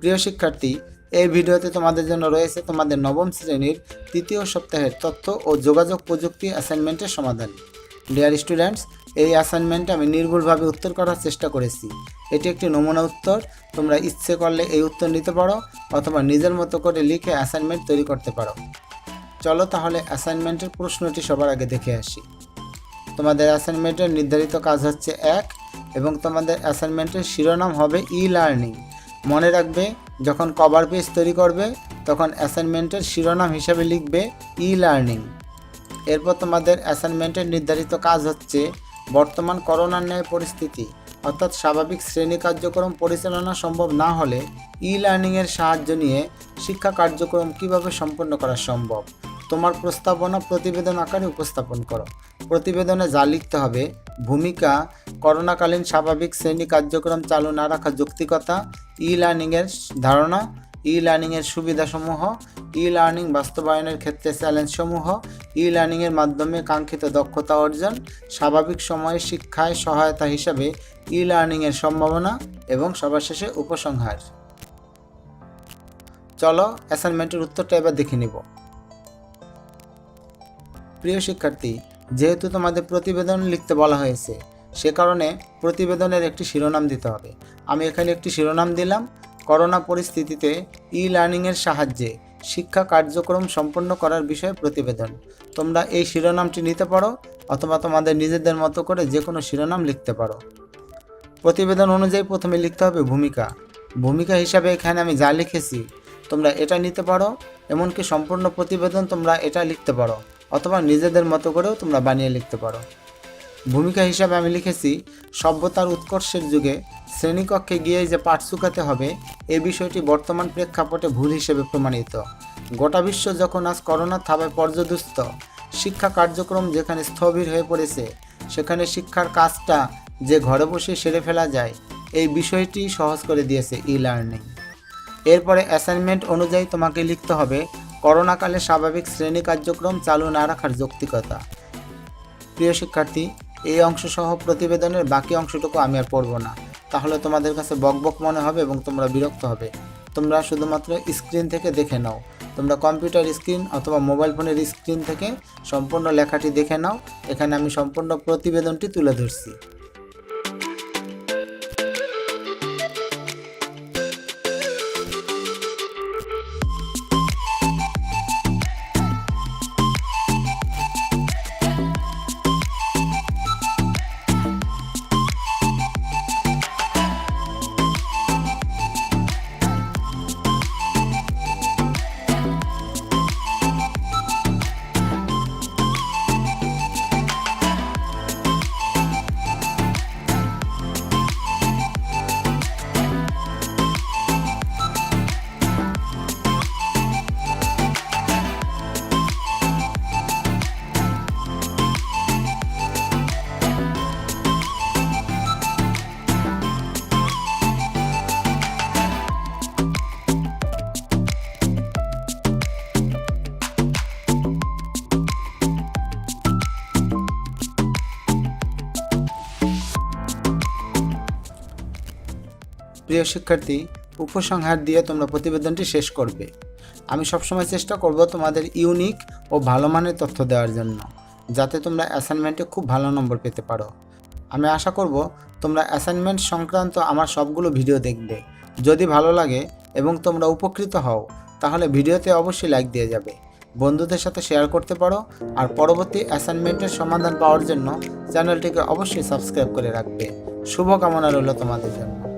প্রিয় শিক্ষার্থী, এই ভিডিওতে তোমাদের জন্য রয়েছে তোমাদের নবম শ্রেণির তৃতীয় সপ্তাহের তথ্য ও যোগাযোগ প্রযুক্তি অ্যাসাইনমেন্টের সমাধান। ডিয়ার স্টুডেন্টস এই অ্যাসাইনমেন্টে আমি নির্ভুলভাবে উত্তর করার চেষ্টা করেছি। এটি একটি নমুনা উত্তর। তোমরা ইচ্ছে করলে এই উত্তর নিতে পারো অথবা নিজের মতো করে লিখে অ্যাসাইনমেন্ট তৈরি করতে পারো। চলো তাহলে অ্যাসাইনমেন্টের প্রশ্নটি সবার আগে দেখে আসি। তোমাদের অ্যাসাইনমেন্টের নির্ধারিত কাজ হচ্ছে এক এবং তোমাদের অ্যাসাইনমেন্টের শিরোনাম হবে ই লার্নিং মনে রাখবে, যখন কভার পেজ তৈরি করবে, তখন অ্যাসাইনমেন্টের শিরোনাম হিসাবে লিখবে ই লার্নিং এরপর তোমাদের অ্যাসাইনমেন্টের নির্ধারিত কাজ হচ্ছে বর্তমান করোনার ন্যায় পরিস্থিতি, অর্থাৎ স্বাভাবিক শ্রেণি কার্যক্রম পরিচালনা সম্ভব না হলে ই লার্নিংয়ের সাহায্য নিয়ে শিক্ষা কার্যক্রম কীভাবে সম্পন্ন করা সম্ভব? তোমার প্রস্তাবনা প্রতিবেদন আকারে উপস্থাপন করো। প্রতিবেদনে যা লিখতে হবে, ভূমিকা, করোনাকালীন স্বাভাবিক শ্রেণি কার্যক্রম চালু না রাখা যৌক্তিকতা ই লার্নিংয়ের ধারণা ই লার্নিংয়ের সুবিধাসমূহ ই লার্নিং বাস্তবায়নের ক্ষেত্রে চ্যালেঞ্জসমূহ ই লার্নিংয়ের মাধ্যমে কাঙ্ক্ষিত দক্ষতা অর্জন, স্বাভাবিক সময়ে শিক্ষায় সহায়তা হিসাবে ই লার্নিংয়ের সম্ভাবনা এবং সবার শেষে উপসংহার। চলো অ্যাসাইনমেন্টের উত্তরটা এবার দেখে নিব। প্রিয় শিক্ষার্থী, যেহেতু তোমাদের প্রতিবেদন লিখতে বলা হয়েছে, সে কারণে প্রতিবেদনের একটি শিরোনাম দিতে হবে। আমি এখানে একটি শিরোনাম দিলাম, করোনা পরিস্থিতিতে ই লার্নিংয়ের সাহায্যে শিক্ষা কার্যক্রম সম্পন্ন করার বিষয়ে প্রতিবেদন। তোমরা এই শিরোনামটি নিতে পারো, অথবা তোমাদের নিজেদের মতো করে যে কোনো শিরোনাম লিখতে পারো। প্রতিবেদন অনুযায়ী প্রথমে লিখতে হবে ভূমিকা। ভূমিকা হিসাবে এখানে আমি যা লিখেছি, তোমরা এটা নিতে পারো, এমনকি সম্পূর্ণ প্রতিবেদন তোমরা এটা লিখতে পারো। অথবা নিজেদের মতো করেও তোমরা বানিয়ে লিখতে পারো। ভূমিকা হিসাবে আমি লিখেছি, সভ্যতার উৎকর্ষের যুগে শ্রেণীকক্ষে গিয়ে যে পাঠ শুকাতে হবে, এ বিষয়টি বর্তমান প্রেক্ষাপটে ভুল হিসেবে প্রমাণিত। গোটা বিশ্ব যখন আজ করোনার থাবায় পর্যদুস্ত, শিক্ষা কার্যক্রম যেখানে স্থবির হয়ে পড়েছে, সেখানে শিক্ষার কাজটা যে ঘরে বসে সেরে ফেলা যায়, এই বিষয়টি সহজ করে দিয়েছে ই লার্নিং এরপরে অ্যাসাইনমেন্ট অনুযায়ী তোমাকে লিখতে হবে করোনাকালে স্বাভাবিক শ্রেণি কার্যক্রম চালু না রাখার যৌক্তিকতা। প্রিয় শিক্ষার্থী, এই অংশ সহ প্রতিবেদনের বাকি অংশটুকু আমি আর পড়ব না। তাহলে তোমাদের কাছে বকবক মনে হবে এবং তোমরা বিরক্ত হবে। তোমরা শুধুমাত্র স্ক্রিন থেকে দেখে নাও। তোমরা কম্পিউটার স্ক্রিন অথবা মোবাইল ফোনের স্ক্রিন থেকে সম্পূর্ণ লেখাটি দেখে নাও। এখানে আমি সম্পূর্ণ প্রতিবেদনটি তুলে ধরছি। প্রিয় শিক্ষার্থী, উপসংহার দিয়ে তোমরা প্রতিবেদনটি শেষ করবে। আমি সবসময় চেষ্টা করব তোমাদের ইউনিক ও ভালো মানের তথ্য দেওয়ার জন্য, যাতে তোমরা অ্যাসাইনমেন্টে খুব ভালো নম্বর পেতে পারো। আমি আশা করব তোমরা অ্যাসাইনমেন্ট সংক্রান্ত আমার সবগুলো ভিডিও দেখবে। যদি ভালো লাগে এবং তোমরা উপকৃত হও, তাহলে ভিডিওতে অবশ্যই লাইক দিয়ে যাবে। বন্ধুদের সাথে শেয়ার করতে পারো আর পরবর্তী অ্যাসাইনমেন্টের সমাধান পাওয়ার জন্য চ্যানেলটিকে অবশ্যই সাবস্ক্রাইব করে রাখবে। শুভকামনা রইল তোমাদের জন্য।